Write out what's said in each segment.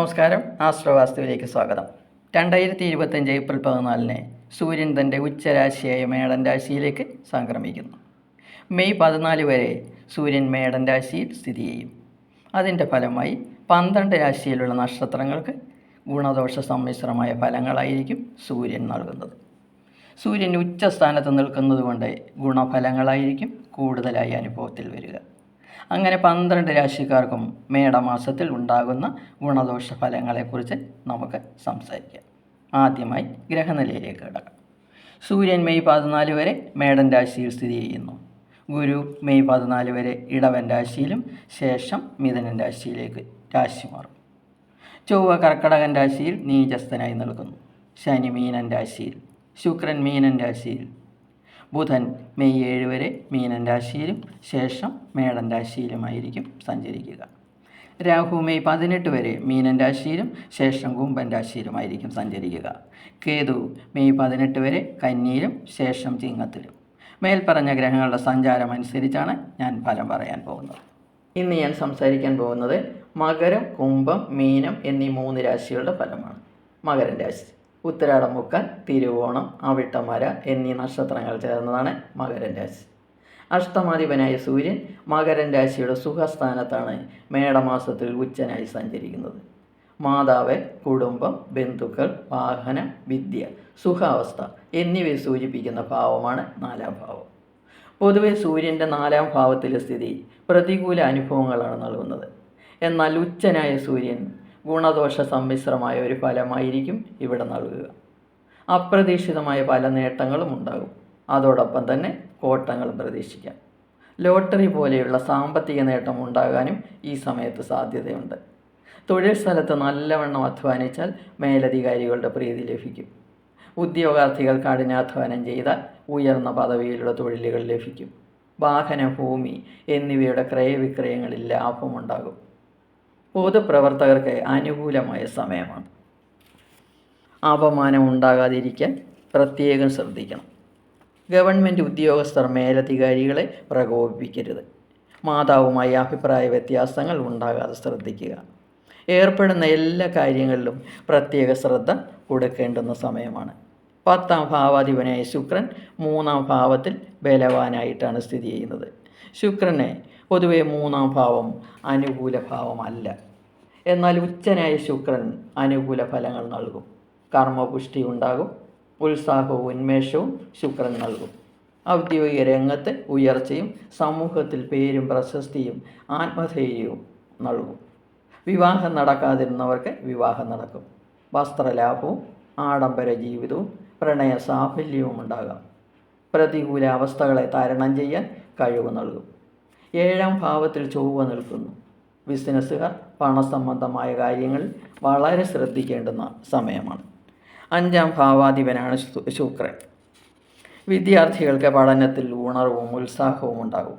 നമസ്കാരം. ആസ്ട്രോവാസ്തുവിലേക്ക് സ്വാഗതം. രണ്ടായിരത്തി ഇരുപത്തഞ്ച് ഏപ്രിൽ പതിനാലിന് സൂര്യൻ തന്റെ ഉച്ചരാശിയായ മേടൻ രാശിയിലേക്ക് സംക്രമിക്കുന്നു. മെയ് പതിനാല് വരെ സൂര്യൻ മേടൻ രാശിയിൽ സ്ഥിതി ചെയ്യും. അതിന്റെ ഫലമായി പന്ത്രണ്ട് രാശിയിലുള്ള നക്ഷത്രങ്ങൾക്ക് ഗുണദോഷ സമ്മിശ്രമായ ഫലങ്ങളായിരിക്കും സൂര്യൻ നൽകുന്നത്. സൂര്യൻ ഉച്ചസ്ഥാനത്ത് നിൽക്കുന്നത് കൊണ്ട് ഗുണഫലങ്ങളായിരിക്കും കൂടുതലായി അനുഭവത്തിൽ വരിക. അങ്ങനെ പന്ത്രണ്ട് രാശിക്കാർക്കും മേടമാസത്തിൽ ഉണ്ടാകുന്ന ഗുണദോഷ ഫലങ്ങളെക്കുറിച്ച് നമുക്ക് സംസാരിക്കാം. ആദ്യമായി ഗ്രഹനിലയിലേക്ക് കിടക്കാം. സൂര്യൻ മെയ് പതിനാല് വരെ മേടൻ രാശിയിൽ സ്ഥിതി ചെയ്യുന്നു. ഗുരു മെയ് പതിനാല് വരെ ഇടവൻ രാശിയിലും ശേഷം മിഥുനൻ രാശിയിലേക്ക് രാശി മാറും. ചൊവ്വ കർക്കടകൻ രാശിയിൽ നീചസ്ഥനായി നിൽക്കുന്നു. ശനി മീനൻ രാശിയിൽ ശുക്രൻ മീനൻ രാശിയിൽ ബുധൻ മെയ് ഏഴ് വരെ മീനൻ രാശിയിലും ശേഷം മേടൻ രാശിയിലുമായിരിക്കും സഞ്ചരിക്കുക. രാഹു മെയ് പതിനെട്ട് വരെ മീനൻ രാശിയിലും ശേഷം കുംഭൻ രാശിയിലുമായിരിക്കും സഞ്ചരിക്കുക. കേതു മെയ് പതിനെട്ട് വരെ കന്നിയിലും ശേഷം ചിങ്ങത്തിലും. മേൽപ്പറഞ്ഞ ഗ്രഹങ്ങളുടെ സഞ്ചാരം അനുസരിച്ചാണ് ഞാൻ ഫലം പറയാൻ പോകുന്നത്. ഇന്ന് ഞാൻ സംസാരിക്കാൻ പോകുന്നത് മകരം കുംഭം മീനം എന്നീ മൂന്ന് രാശികളുടെ ഫലമാണ്. മകരൻ രാശി. ഉത്തരാടം മുക്കാൽ തിരുവോണം അവിട്ടമര എന്നീ നക്ഷത്രങ്ങൾ ചേർന്നതാണ് മകരൻ രാശി. അഷ്ടമാധിപനായ സൂര്യൻ മകരൻ രാശിയുടെ സുഖസ്ഥാനത്താണ് മേടമാസത്തിൽ ഉച്ചനായി സഞ്ചരിക്കുന്നത്. മാതാവ് കുടുംബം ബന്ധുക്കൾ വാഹനം വിദ്യ സുഖാവസ്ഥ എന്നിവയെ സൂചിപ്പിക്കുന്ന ഭാവമാണ് നാലാം ഭാവം. പൊതുവെ സൂര്യന്റെ നാലാം ഭാവത്തിലെ സ്ഥിതി പ്രതികൂല അനുഭവങ്ങളാണ് നൽകുന്നത്. എന്നാൽ ഉച്ചനായ സൂര്യൻ ഗുണദോഷ സമ്മിശ്രമായ ഒരു ഫലമായിരിക്കും ഇവിടെ നൽകുക. അപ്രതീക്ഷിതമായ പല നേട്ടങ്ങളും ഉണ്ടാകും. അതോടൊപ്പം തന്നെ കോട്ടങ്ങളും പ്രതീക്ഷിക്കാം. ലോട്ടറി പോലെയുള്ള സാമ്പത്തിക നേട്ടം ഉണ്ടാകാനും ഈ സമയത്ത് സാധ്യതയുണ്ട്. തൊഴിൽ സ്ഥലത്ത് നല്ലവണ്ണം അധ്വാനിച്ചാൽ മേലധികാരികളുടെ പ്രീതി ലഭിക്കും. ഉദ്യോഗാർത്ഥികൾ കഠിനാധ്വാനം ചെയ്താൽ ഉയർന്ന പദവിയിലുള്ള തൊഴിലുകൾ ലഭിക്കും. വാഹന ഭൂമി എന്നിവയുടെ ക്രയവിക്രയങ്ങളിൽ ലാഭമുണ്ടാകും. പൊതുപ്രവർത്തകർക്ക് അനുകൂലമായ സമയമാണ്. അപമാനം ഉണ്ടാകാതിരിക്കാൻ പ്രത്യേകം ശ്രദ്ധിക്കണം. ഗവൺമെന്റ് ഉദ്യോഗസ്ഥർ മേലധികാരികളെ പ്രകോപിപ്പിക്കരുത്. മാതാവുമായി അഭിപ്രായ വ്യത്യാസങ്ങൾ ഉണ്ടാകാതെ ശ്രദ്ധിക്കുക. ഏർപ്പെടുന്ന എല്ലാ കാര്യങ്ങളിലും പ്രത്യേക ശ്രദ്ധ കൊടുക്കേണ്ടുന്ന സമയമാണ്. പത്താം ഭാവാധിപനായ ശുക്രൻ മൂന്നാം ഭാവത്തിൽ ബലവാനായിട്ടാണ് സ്ഥിതി ചെയ്യുന്നത്. ശുക്രനെ പൊതുവെ മൂന്നാം ഭാവം അനുകൂല ഭാവമല്ല എന്നാൽ ഉച്ചനായ ശുക്രൻ അനുകൂല ഫലങ്ങൾ നൽകും. കർമ്മപുഷ്ടി ഉണ്ടാകും ഉത്സാഹവും ഉന്മേഷവും ശുക്രൻ നൽകും. ഔദ്യോഗിക രംഗത്ത് ഉയർച്ചയും സമൂഹത്തിൽ പേരും പ്രശസ്തിയും ആത്മധൈര്യവും നൽകും. വിവാഹം നടക്കാതിരുന്നവർക്ക് വിവാഹം നടക്കും. വസ്ത്രലാഭവും ആഡംബര ജീവിതവും പ്രണയ സാഫല്യവും ഉണ്ടാകാം. പ്രതികൂല അവസ്ഥകളെ തരണം ചെയ്യാൻ കഴിവ് നൽകും. ഏഴാം ഭാവത്തിൽ ചൊവ്വ നിൽക്കുന്നു ബിസിനസ്സുകാർ പണസംബന്ധമായ കാര്യങ്ങൾ വളരെ ശ്രദ്ധിക്കേണ്ട സമയമാണ്. അഞ്ചാം ഭാവാധിപനാണ് ശുക്രൻ. വിദ്യാർത്ഥികൾക്ക് പഠനത്തിൽ ഉണർവും ഉത്സാഹവും ഉണ്ടാകും.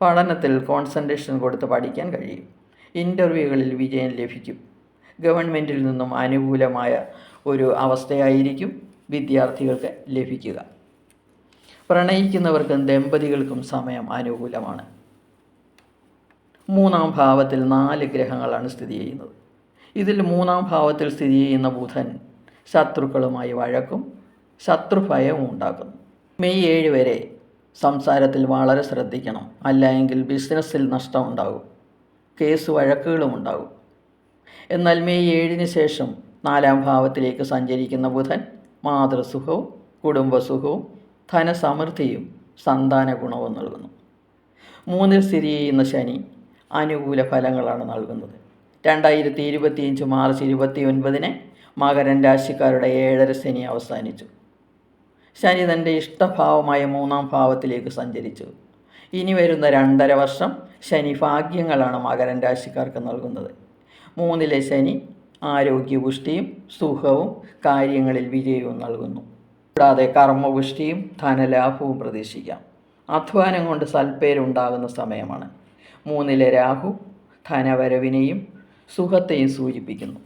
പഠനത്തിൽ കോൺസെൻട്രേഷൻ കൊടുത്ത് പഠിക്കാൻ കഴിയും. ഇന്റർവ്യൂകളിൽ വിജയം ലഭിക്കും. ഗവൺമെന്റിൽ നിന്നും അനുകൂലമായ ഒരു അവസ്ഥയായിരിക്കും വിദ്യാർത്ഥികൾക്ക് ലഭിക്കുക. പ്രണയിക്കുന്നവർക്കും ദമ്പതികൾക്കും സമയം അനുകൂലമാണ്. മൂന്നാം ഭാവത്തിൽ നാല് ഗ്രഹങ്ങളാണ് സ്ഥിതി ചെയ്യുന്നത്. ഇതിൽ മൂന്നാം ഭാവത്തിൽ സ്ഥിതി ചെയ്യുന്ന ബുധൻ ശത്രുക്കളുമായി വഴക്കും ശത്രുഭയവും ഉണ്ടാക്കുന്നു. മെയ് ഏഴ് വരെ സംസാരത്തിൽ വളരെ ശ്രദ്ധിക്കണം. അല്ല എങ്കിൽ ബിസിനസ്സിൽ നഷ്ടമുണ്ടാകും കേസ് വഴക്കുകളും ഉണ്ടാകും. എന്നാൽ മെയ് ഏഴിന് ശേഷം നാലാം ഭാവത്തിലേക്ക് സഞ്ചരിക്കുന്ന ബുധൻ മാതൃസുഖവും കുടുംബസുഖവും ധനസമൃദ്ധിയും സന്താന ഗുണവും നൽകുന്നു. മൂന്നിൽ സ്ഥിതി ചെയ്യുന്ന ശനി അനുകൂല ഫലങ്ങളാണ് നൽകുന്നത്. രണ്ടായിരത്തി ഇരുപത്തിയഞ്ച് മാർച്ച് ഇരുപത്തി ഒൻപതിന് മകരൻ രാശിക്കാരുടെ ഏഴര ശനി അവസാനിച്ചു. ശനി തന്റെ ഇഷ്ടഭാവമായ മൂന്നാം ഭാവത്തിലേക്ക് സഞ്ചരിച്ചു. ഇനി വരുന്ന രണ്ടര വർഷം ശനി ഭാഗ്യങ്ങളാണ് മകരൻ രാശിക്കാർക്ക് നൽകുന്നത്. മൂന്നിലെ ശനി ആരോഗ്യപുഷ്ടിയും സുഖവും കാര്യങ്ങളിൽ വിജയവും നൽകുന്നു. കൂടാതെ കർമ്മപുഷ്ടിയും ധനലാഭവും പ്രതീക്ഷിക്കാം. അധ്വാനം കൊണ്ട് സൽപ്പേരുണ്ടാകുന്ന സമയമാണ്. മൂന്നിലെ രാഹു ധനവരവിനെയും സുഖത്തെയും സൂചിപ്പിക്കുന്നു.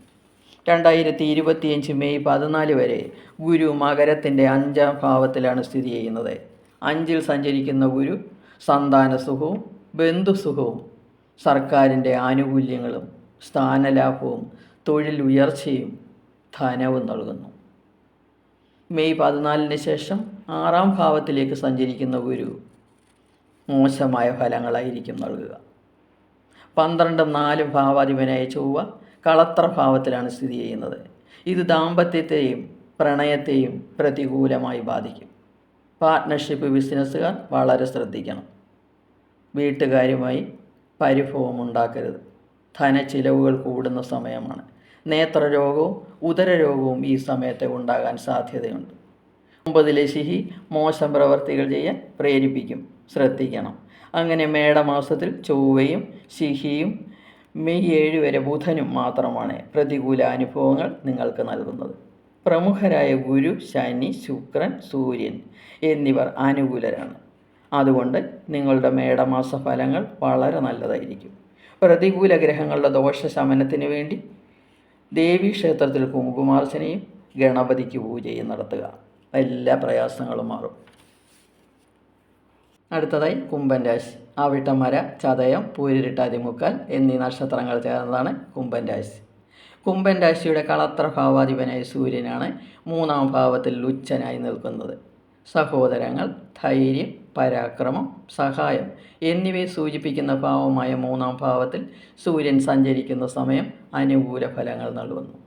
രണ്ടായിരത്തി ഇരുപത്തിയഞ്ച് മെയ് പതിനാല് വരെ ഗുരു മകരത്തിന്റെ അഞ്ചാം ഭാവത്തിലാണ് സ്ഥിതി ചെയ്യുന്നത്. അഞ്ചിൽ സഞ്ചരിക്കുന്ന ഗുരു സന്താന സുഖവും ബന്ധുസുഖവും സർക്കാരിന്റെ ആനുകൂല്യങ്ങളും സ്ഥാനലാഭവും തൊഴിൽ ഉയർച്ചയും ധനവും നൽകുന്നു. മെയ് പതിനാലിന് ശേഷം ആറാം ഭാവത്തിലേക്ക് സഞ്ചരിക്കുന്ന ഗുരു മോശമായ ഫലങ്ങളായിരിക്കും നൽകുക. പന്ത്രണ്ടും നാലും ഭാവാധിപനായ ചൊവ്വ കളത്ര ഭാവത്തിലാണ് സ്ഥിതി ചെയ്യുന്നത്. ഇത് ദാമ്പത്യത്തെയും പ്രണയത്തെയും പ്രതികൂലമായി ബാധിക്കും. പാർട്ട്ണർഷിപ്പ് ബിസിനസ്സുകാർ വളരെ ശ്രദ്ധിക്കണം. വീട്ടുകാരുമായി പരിഭവം ഉണ്ടാക്കരുത് ധനച്ചിലവുകൾ കൂടുന്ന സമയമാണ്. നേത്രരോഗവും ഉദരരോഗവും ഈ സമയത്ത് ഉണ്ടാകാൻ സാധ്യതയുണ്ട്. ഒമ്പതിലെ ശിഹി മോശം പ്രവർത്തികൾ ചെയ്യാൻ പ്രേരിപ്പിക്കും. ശ്രദ്ധിക്കണം. അങ്ങനെ മേടമാസത്തിൽ ചൊവ്വയും ശിഹിയും മെയ് ഏഴ് വരെ ബുധനും മാത്രമാണ് പ്രതികൂല അനുഭവങ്ങൾ നിങ്ങൾക്ക് നൽകുന്നത്. പ്രമുഖരായ ഗുരു ശനി ശുക്രൻ സൂര്യൻ എന്നിവർ അനുകൂലരാണ്. അതുകൊണ്ട് നിങ്ങളുടെ മേടമാസ ഫലങ്ങൾ വളരെ നല്ലതായിരിക്കും. പ്രതികൂല ഗ്രഹങ്ങളുടെ ദോഷശമനത്തിന് വേണ്ടി ദേവീ ക്ഷേത്രത്തിൽ കുങ്കുമാർച്ചനയും ഗണപതിക്ക് പൂജയും നടത്തുക. എല്ലാ പ്രയാസങ്ങളും മാറും. അടുത്തതായി കുംഭൻ രാശി. ആവിട്ടമര ചതയം പൂരിട്ടാതിമുക്കാൽ എന്നീ നക്ഷത്രങ്ങൾ ചേർന്നതാണ് കുംഭൻ രാശി. കുംഭൻ രാശിയുടെ കളത്ര ഭാവാധിപനായ സൂര്യനാണ് മൂന്നാം ഭാവത്തിൽ ലുച്ഛനായി നിൽക്കുന്നത്. സഹോദരങ്ങൾ ധൈര്യം പരാക്രമം സഹായം എന്നിവയെ സൂചിപ്പിക്കുന്ന ഭാവമായ മൂന്നാം ഭാവത്തിൽ സൂര്യൻ സഞ്ചരിക്കുന്ന സമയം അനുകൂല ഫലങ്ങൾ നൽകുന്നു.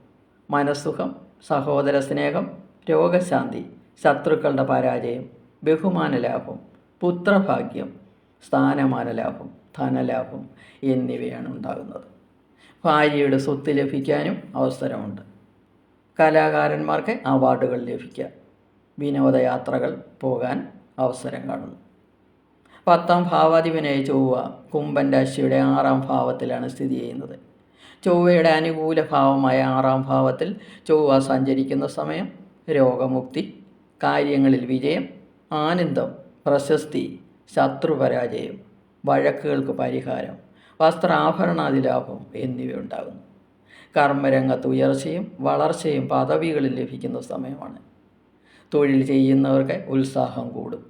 മനസ്സുഖം സഹോദര സ്നേഹം രോഗശാന്തി ശത്രുക്കളുടെ പരാജയം ബഹുമാന ലാഭം പുത്രഭാഗ്യം സ്ഥാനമാന ലാഭം ധനലാഭം എന്നിവയാണ് ഉണ്ടാകുന്നത്. ഭാര്യയുടെ സ്വത്ത് ലഭിക്കാനും അവസരമുണ്ട്. കലാകാരന്മാർക്ക് അവാർഡുകൾ ലഭിക്കാം. വിനോദയാത്രകൾ പോകാൻ അവസരം കാണുന്നു. പത്താം ഭാവാധിപനായ ചൊവ്വ കുംഭൻ രാശിയുടെ ആറാം ഭാവത്തിലാണ് സ്ഥിതി ചെയ്യുന്നത്. ചൊവ്വയുടെ അനുകൂല ഭാവമായ ആറാം ഭാവത്തിൽ ചൊവ്വ സഞ്ചരിക്കുന്ന സമയം രോഗമുക്തി കാര്യങ്ങളിൽ വിജയം ആനന്ദം പ്രശസ്തി ശത്രുപരാജയം വഴക്കുകൾക്ക് പരിഹാരം വസ്ത്രാഭരണാദി ലാഭം എന്നിവ ഉണ്ടാകുന്നു കർമ്മരംഗത്ത് ഉയർച്ചയും വളർച്ചയും പദവികളിൽ ലഭിക്കുന്ന സമയമാണ്. തൊഴിൽ ചെയ്യുന്നവർക്ക് ഉത്സാഹം കൂടും.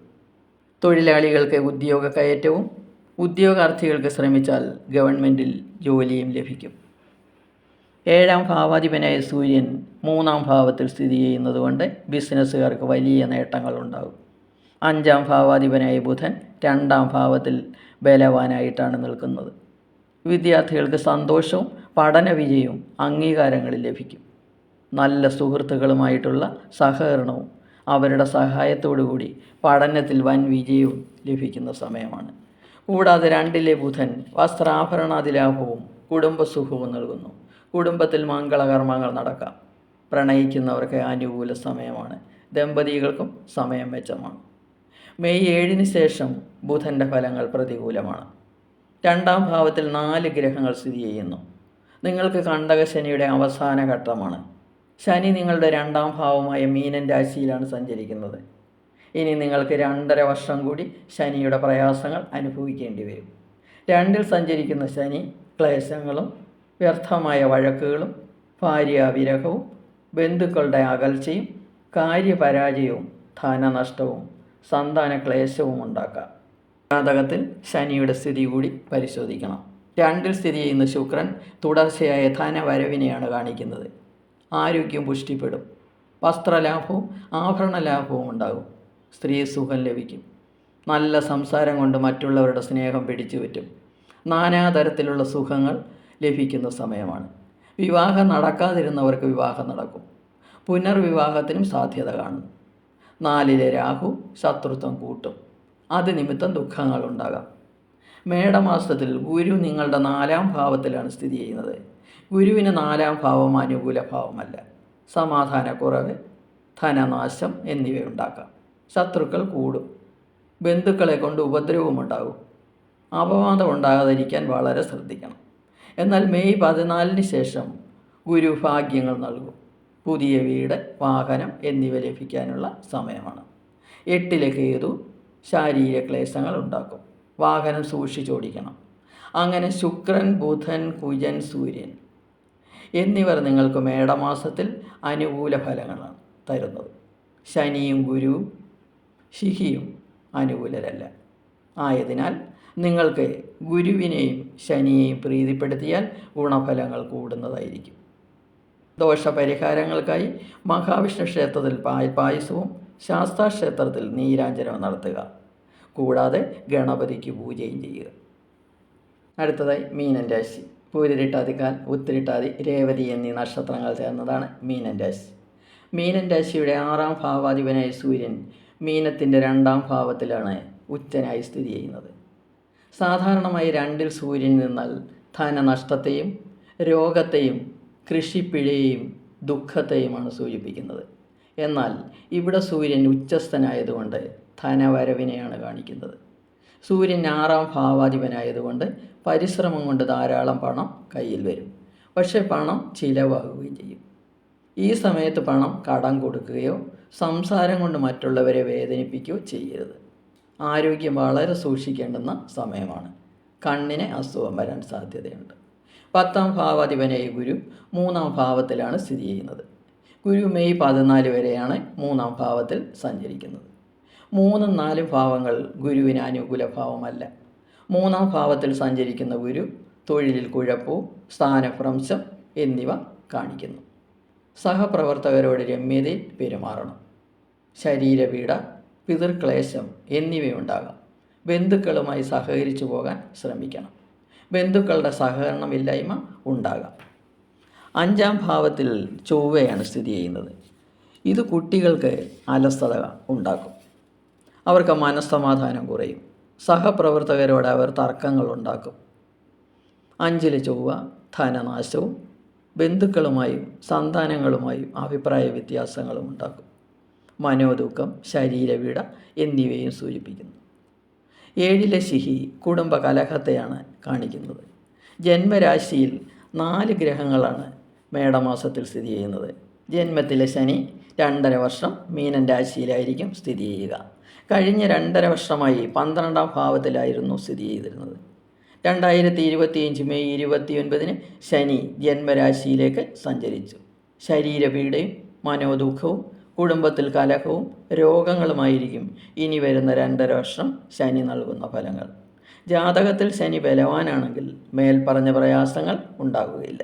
തൊഴിലാളികൾക്ക് ഉദ്യോഗ കയറ്റവും ഉദ്യോഗാർത്ഥികൾക്ക് ശ്രമിച്ചാൽ ഗവൺമെന്റിൽ ജോലിയും ലഭിക്കും. ഏഴാം ഭാവാധിപനായ സൂര്യൻ മൂന്നാം ഭാവത്തിൽ സ്ഥിതി ചെയ്യുന്നതുകൊണ്ട് ബിസിനസ്സുകാർക്ക് വലിയ നേട്ടങ്ങൾ ഉണ്ടാകും അഞ്ചാം ഭാവാധിപനായ ബുധൻ രണ്ടാം ഭാവത്തിൽ ബലവാനായിട്ടാണ് നിൽക്കുന്നത്. വിദ്യാർത്ഥികൾക്ക് സന്തോഷവും പഠനവിജയവും അംഗീകാരങ്ങളിൽ ലഭിക്കും. നല്ല സുഹൃത്തുക്കളുമായിട്ടുള്ള സഹകരണവും അവരുടെ സഹായത്തോടു കൂടി പഠനത്തിൽ വൻ വിജയവും ലഭിക്കുന്ന സമയമാണ്. കൂടാതെ രണ്ടിലെ ബുധൻ വസ്ത്രാഭരണാതിലാഭവും കുടുംബസുഖവും നൽകുന്നു. കുടുംബത്തിൽ മംഗളകർമ്മങ്ങൾ നടക്കാം. പ്രണയിക്കുന്നവർക്ക് അനുകൂല സമയമാണ്. ദമ്പതികൾക്കും സമയം മെച്ചമാണ്. മെയ് ഏഴിന് ശേഷം ബുധന്റെ ഫലങ്ങൾ പ്രതികൂലമാണ്. രണ്ടാം ഭാവത്തിൽ നാല് ഗ്രഹങ്ങൾ സ്ഥിതി ചെയ്യുന്നു. നിങ്ങൾക്ക് കണ്ടകശനിയുടെ അവസാന ഘട്ടമാണ്. ശനി നിങ്ങളുടെ രണ്ടാം ഭാവമായ മീനൻ രാശിയിലാണ് സഞ്ചരിക്കുന്നത്. ഇനി നിങ്ങൾക്ക് രണ്ടര വർഷം കൂടി ശനിയുടെ പ്രയാസങ്ങൾ അനുഭവിക്കേണ്ടി വരും. രണ്ടിൽ സഞ്ചരിക്കുന്ന ശനി ക്ലേശങ്ങളും വ്യർത്ഥമായ വഴക്കുകളും ഭാര്യാവിരഹവും ബന്ധുക്കളുടെ അകൽച്ചയും കാര്യപരാജയവും ധനനഷ്ടവും സന്താന ക്ലേശവും ഉണ്ടാക്കാം. ജാതകത്തിൽ ശനിയുടെ സ്ഥിതി കൂടി പരിശോധിക്കണം. രണ്ടിൽ സ്ഥിതി ചെയ്യുന്ന ശുക്രൻ തുടർച്ചയായ ധനവരവിനെയാണ് കാണിക്കുന്നത്. ആരോഗ്യം പുഷ്ടിപ്പെടും. വസ്ത്രലാഭവും ആഭരണ ലാഭവും ഉണ്ടാകും. സ്ത്രീ സുഖം ലഭിക്കും. നല്ല സംസാരം കൊണ്ട് മറ്റുള്ളവരുടെ സ്നേഹം പിടിച്ചു പറ്റും. നാനാതരത്തിലുള്ള സുഖങ്ങൾ ലഭിക്കുന്ന സമയമാണ്. വിവാഹം നടക്കാതിരുന്നവർക്ക് വിവാഹം നടക്കും. പുനർവിവാഹത്തിനും സാധ്യത കാണും. നാലിലെ രാഹു ശത്രുത്വം കൂട്ടും. അത് നിമിത്തം ദുഃഖങ്ങളുണ്ടാകാം മേടമാസത്തിൽ ഗുരു നിങ്ങളുടെ നാലാം ഭാവത്തിലാണ് സ്ഥിതി ചെയ്യുന്നത്. ഗുരുവിന് നാലാം ഭാവം അനുകൂല ഭാവമല്ല. സമാധാനക്കുറവ് ധനനാശം എന്നിവയുണ്ടാക്കാം. ശത്രുക്കൾ കൂടും. ബന്ധുക്കളെ കൊണ്ട് ഉപദ്രവവും ഉണ്ടാകും. അപവാദം ഉണ്ടാകാതിരിക്കാൻ വളരെ ശ്രദ്ധിക്കണം. എന്നാൽ മെയ് പതിനാലിന് ശേഷം ഗുരു ഭാഗ്യങ്ങൾ നൽകും. പുതിയ വീട് വാഹനം എന്നിവ ലഭിക്കാനുള്ള സമയമാണ്. എട്ടിലെ കേതു ശാരീരിക ക്ലേശങ്ങൾ ഉണ്ടാക്കും. വാഹനം സൂക്ഷിച്ചോടിക്കണം. അങ്ങനെ ശുക്രൻ ബുധൻ കുജൻ സൂര്യൻ എന്നിവർ നിങ്ങൾക്ക് മേടമാസത്തിൽ അനുകൂല ഫലങ്ങളാണ് തരുന്നത്. ശനിയും ഗുരുവും ശിഹിയും അനുകൂലരല്ല. ആയതിനാൽ നിങ്ങൾക്ക് ഗുരുവിനെയും ശനിയെയും പ്രീതിപ്പെടുത്തിയാൽ ഗുണഫലങ്ങൾ കൂടുന്നതായിരിക്കും. ദോഷപരിഹാരങ്ങൾക്കായി മഹാവിഷ്ണു ക്ഷേത്രത്തിൽ പായ് പായസവും ശാസ്താ ക്ഷേത്രത്തിൽ നീരാഞ്ജനവും നടത്തുക. കൂടാതെ ഗണപതിക്ക് പൂജയും ചെയ്യുക. അടുത്തതായി മീനൻ രാശി. പൂരിട്ടാതിക്കാൽ ഉത്തിരിട്ടാതി രേവതി എന്നീ നക്ഷത്രങ്ങൾ ചേർന്നതാണ് മീനൻ രാശി. മീനൻ രാശിയുടെ ആറാം ഭാവാധിപനായ സൂര്യൻ മീനത്തിന്റെ രണ്ടാം ഭാവത്തിലാണ് ഉച്ചനായി സ്ഥിതി ചെയ്യുന്നത്. സാധാരണമായി രണ്ടിൽ സൂര്യൻ നിന്നാൽ ധനനഷ്ടത്തെയും രോഗത്തെയും കൃഷിപ്പിഴയെയും ദുഃഖത്തെയുമാണ് സൂചിപ്പിക്കുന്നത്. എന്നാൽ ഇവിടെ സൂര്യൻ ഉച്ചസ്ഥനായതുകൊണ്ട് ധനവരവിനെയാണ് കാണിക്കുന്നത്. സൂര്യൻ ആറാം ഭാവാധിപനായതുകൊണ്ട് പരിശ്രമം കൊണ്ട് ധാരാളം പണം കയ്യിൽ വരും. പക്ഷേ പണം ചിലവാകുകയും ചെയ്യും. ഈ സമയത്ത് പണം കടം കൊടുക്കുകയോ സംസാരം കൊണ്ട് മറ്റുള്ളവരെ വേദനിപ്പിക്കുകയോ ചെയ്യരുത്. ആരോഗ്യം വളരെ സൂക്ഷിക്കേണ്ടുന്ന സമയമാണ്. കണ്ണിന് അസുഖം വരാൻ സാധ്യതയുണ്ട്. പത്താം ഭാവാധിപനായ ഗുരു മൂന്നാം ഭാവത്തിലാണ് സ്ഥിതി ചെയ്യുന്നത്. ഗുരു മെയ് പതിനാല് വരെയാണ് മൂന്നാം ഭാവത്തിൽ സഞ്ചരിക്കുന്നത്. മൂന്നും നാലും ഭാവങ്ങൾ ഗുരുവിന് അനുകൂല ഭാവമല്ല മൂന്നാം ഭാവത്തിൽ സഞ്ചരിക്കുന്ന ഗുരു തൊഴിലിൽ കുഴപ്പവും സ്ഥാനഭ്രംശം എന്നിവ കാണിക്കുന്നു. സഹപ്രവർത്തകരോട് രമ്യതയിൽ പെരുമാറണം. ശരീരപീഡ പിതൃക്ലേശം എന്നിവയുണ്ടാകാം. ബന്ധുക്കളുമായി സഹകരിച്ചു പോകാൻ ശ്രമിക്കണം. ബന്ധുക്കളുടെ സഹകരണമില്ലായ്മ ഉണ്ടാകാം. അഞ്ചാം ഭാവത്തിൽ ചൊവ്വയാണ് സ്ഥിതി ചെയ്യുന്നത്. ഇത് കുട്ടികൾക്ക് അലസത ഉണ്ടാക്കും. അവർക്ക് മനസ്സമാധാനം കുറയും. സഹപ്രവർത്തകരോട് അവർ തർക്കങ്ങളുണ്ടാക്കും അഞ്ചിൽ ചൊവ്വ ധനനാശവും ബന്ധുക്കളുമായും സന്താനങ്ങളുമായും അഭിപ്രായ വ്യത്യാസങ്ങളും ഉണ്ടാക്കും. മനോദുഃഖം ശരീരപീഡ എന്നിവയും സൂചിപ്പിക്കുന്നു. ഏഴിലെ ശിഹി കുടുംബ കലഹത്തെയാണ് കാണിക്കുന്നത്. ജന്മരാശിയിൽ നാല് ഗ്രഹങ്ങളാണ് മേടമാസത്തിൽ സ്ഥിതി ചെയ്യുന്നത്. ജന്മത്തിലെ ശനി രണ്ടര വർഷം മീനൻ രാശിയിലായിരിക്കും സ്ഥിതി ചെയ്യുക. കഴിഞ്ഞ രണ്ടര വർഷമായി പന്ത്രണ്ടാം ഭാവത്തിലായിരുന്നു സ്ഥിതി ചെയ്തിരുന്നത്. രണ്ടായിരത്തി ഇരുപത്തിയഞ്ച് മെയ് ഇരുപത്തിയൊൻപതിന് ശനി ജന്മരാശിയിലേക്ക് സഞ്ചരിച്ചു. ശരീരപീഡയും മനോദുഃഖവും കുടുംബത്തിൽ കലഹവും രോഗങ്ങളുമായിരിക്കും ഇനി വരുന്ന രണ്ടര വർഷം ശനി നൽകുന്ന ഫലങ്ങൾ. ജാതകത്തിൽ ശനി ബലവാനാണെങ്കിൽ മേൽപ്പറഞ്ഞ പ്രയാസങ്ങൾ ഉണ്ടാകുകയില്ല.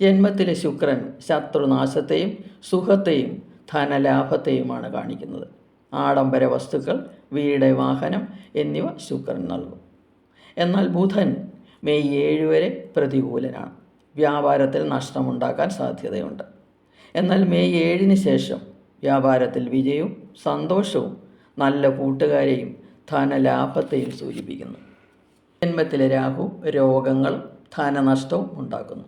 ജന്മത്തിലെ ശുക്രൻ ശത്രുനാശത്തെയും സുഖത്തെയും ധനലാഭത്തെയുമാണ് കാണിക്കുന്നത്. ആഡംബര വസ്തുക്കൾ വീട് വാഹനം എന്നിവ ശുക്രൻ നൽകും. എന്നാൽ ബുധൻ മെയ് ഏഴ് വരെ പ്രതികൂലനാണ്. വ്യാപാരത്തിൽ നഷ്ടമുണ്ടാക്കാൻ സാധ്യതയുണ്ട്. എന്നാൽ മെയ് ഏഴിന് ശേഷം വ്യാപാരത്തിൽ വിജയവും സന്തോഷവും നല്ല കൂട്ടുകാരെയും ധനലാഭത്തെയും സൂചിപ്പിക്കുന്നു. ജന്മത്തിലെ രാഹു രോഗങ്ങളും ധനനഷ്ടവും ഉണ്ടാക്കുന്നു.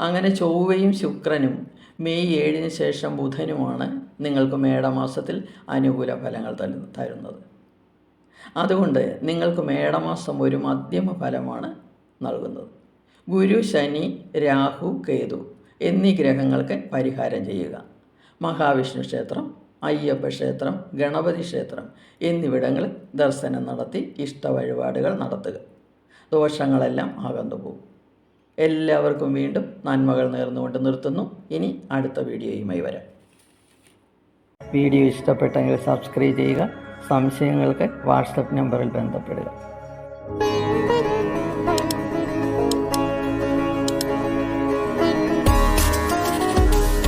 അങ്ങനെ ചൊവ്വയും ശുക്രനും മെയ് ഏഴിന് ശേഷം ബുധനുമാണ് നിങ്ങൾക്ക് മേടമാസത്തിൽ അനുകൂല ഫലങ്ങൾ തരു- തരുന്നത്. അതുകൊണ്ട് നിങ്ങൾക്ക് മേടമാസം ഒരു മധ്യമ ഫലമാണ് നൽകുന്നത്. ഗുരു ശനി രാഹു കേതു എന്നീ ഗ്രഹങ്ങൾക്ക് പരിഹാരം ചെയ്യുക. മഹാവിഷ്ണു ക്ഷേത്രം അയ്യപ്പ ക്ഷേത്രം ഗണപതി ക്ഷേത്രം എന്നിവിടങ്ങളിൽ ദർശനം നടത്തി ഇഷ്ട വഴിപാടുകൾ നടത്തുക. ദോഷങ്ങളെല്ലാം അകന്നു പോകും എല്ലാവർക്കും വീണ്ടും നന്മകൾ നേർന്നുകൊണ്ട് നിർത്തുന്നു. ഇനി അടുത്ത വീഡിയോയുമായി വരാം. വീഡിയോ ഇഷ്ടപ്പെട്ടെങ്കിൽ സബ്സ്ക്രൈബ് ചെയ്യുക സംശയങ്ങൾക്ക് വാട്സപ്പ് നമ്പറിൽ ബന്ധപ്പെടുക.